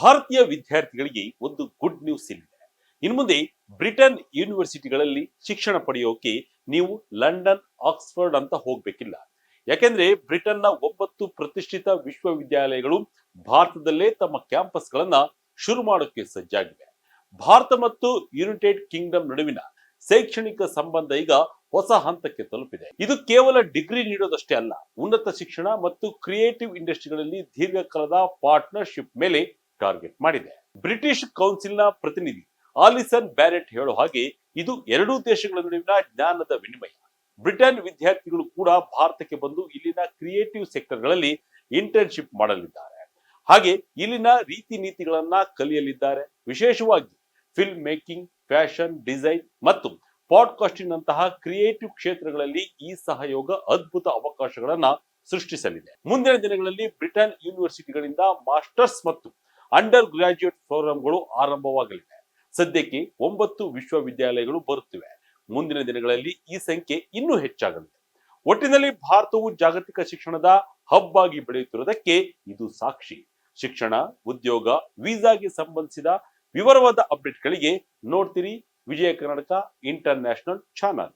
ಭಾರತೀಯ ವಿದ್ಯಾರ್ಥಿಗಳಿಗೆ ಒಂದು ಗುಡ್ ನ್ಯೂಸ್ ಇಲ್ಲಿದೆ ಇನ್ನು ಮುಂದೆ ಬ್ರಿಟನ್ ಯೂನಿವರ್ಸಿಟಿಗಳಲ್ಲಿ ಶಿಕ್ಷಣ ಪಡೆಯೋಕೆ ನೀವು ಲಂಡನ್, ಆಕ್ಸ್ಫರ್ಡ್ ಅಂತ ಹೋಗ್ಬೇಕಿಲ್ಲ. ಯಾಕೆಂದ್ರೆ ಬ್ರಿಟನ್ನ ಒಂಬತ್ತು ಪ್ರತಿಷ್ಠಿತ ವಿಶ್ವವಿದ್ಯಾಲಯಗಳು ಭಾರತದಲ್ಲೇ ತಮ್ಮ ಕ್ಯಾಂಪಸ್ಗಳನ್ನ ಶುರು ಮಾಡೋಕೆ ಸಜ್ಜಾಗಿವೆ. ಭಾರತ ಮತ್ತು ಯುನೈಟೆಡ್ ಕಿಂಗ್ಡಮ್ ನಡುವಿನ ಶೈಕ್ಷಣಿಕ ಸಂಬಂಧ ಈಗ ಹೊಸ ಹಂತಕ್ಕೆ ತಲುಪಿದೆ. ಇದು ಕೇವಲ ಡಿಗ್ರಿ ನೀಡೋದಷ್ಟೇ ಅಲ್ಲ, ಉನ್ನತ ಶಿಕ್ಷಣ ಮತ್ತು ಕ್ರಿಯೇಟಿವ್ ಇಂಡಸ್ಟ್ರಿಗಳಲ್ಲಿ ದೀರ್ಘಕಾಲದ ಪಾರ್ಟ್ನರ್ಶಿಪ್ ಮೇಲೆ ಟಾರ್ಗೆಟ್ ಮಾಡಿದೆ. ಬ್ರಿಟಿಷ್ ಕೌನ್ಸಿಲ್ನ ಪ್ರತಿನಿಧಿ ಆಲಿಸನ್ ಬ್ಯಾರೆಟ್ ಹೇಳೋ ಹಾಗೆ ಇದು ಎರಡೂ ದೇಶಗಳ ನಡುವಿನ ಜ್ಞಾನದ ವಿನಿಮಯ. ಬ್ರಿಟನ್ ವಿದ್ಯಾರ್ಥಿಗಳು ಕೂಡ ಭಾರತಕ್ಕೆ ಬಂದು ಇಲ್ಲಿನ ಕ್ರಿಯೇಟಿವ್ ಸೆಕ್ಟರ್ಗಳಲ್ಲಿ ಇಂಟರ್ನ್ಶಿಪ್ ಮಾಡಲಿದ್ದಾರೆ. ಹಾಗೆ ಇಲ್ಲಿನ ರೀತಿ ನೀತಿಗಳನ್ನ ಕಲಿಯಲಿದ್ದಾರೆ. ವಿಶೇಷವಾಗಿ ಫಿಲ್ಮ್ ಮೇಕಿಂಗ್, ಫ್ಯಾಷನ್, ಡಿಸೈನ್ ಮತ್ತು ಪಾಡ್ಕಾಸ್ಟಿಂಗ್ ನಂತಹ ಕ್ರಿಯೇಟಿವ್ ಕ್ಷೇತ್ರಗಳಲ್ಲಿ ಈ ಸಹಯೋಗ ಅದ್ಭುತ ಅವಕಾಶಗಳನ್ನ ಸೃಷ್ಟಿಸಲಿದೆ. ಮುಂದಿನ ದಿನಗಳಲ್ಲಿ ಬ್ರಿಟನ್ ಯೂನಿವರ್ಸಿಟಿಗಳಿಂದ ಮಾಸ್ಟರ್ಸ್ ಮತ್ತು ಅಂಡರ್ ಗ್ರಾಜ್ಯುಯೇಟ್ ಪ್ರೋಗ್ರಾಂಗಳು ಆರಂಭವಾಗಲಿವೆ. ಸದ್ಯಕ್ಕೆ ಒಂಬತ್ತು ವಿಶ್ವವಿದ್ಯಾಲಯಗಳು ಬರುತ್ತಿವೆ. ಮುಂದಿನ ದಿನಗಳಲ್ಲಿ ಈ ಸಂಖ್ಯೆ ಇನ್ನೂ ಹೆಚ್ಚಾಗಲಿದೆ. ಒಟ್ಟಿನಲ್ಲಿ ಭಾರತವು ಜಾಗತಿಕ ಶಿಕ್ಷಣದ ಹಬ್ ಆಗಿ ಬೆಳೆಯುತ್ತಿರುವುದಕ್ಕೆ ಇದು ಸಾಕ್ಷಿ. ಶಿಕ್ಷಣ, ಉದ್ಯೋಗ, ವೀಸಾಗೆ ಸಂಬಂಧಿಸಿದ ವಿವರವಾದ ಅಪ್ಡೇಟ್ಗಳಿಗೆ ನೋಡ್ತೀರಿ ವಿಜಯ ಕರ್ನಾಟಕ ಇಂಟರ್ನ್ಯಾಷನಲ್ ಚಾನಲ್.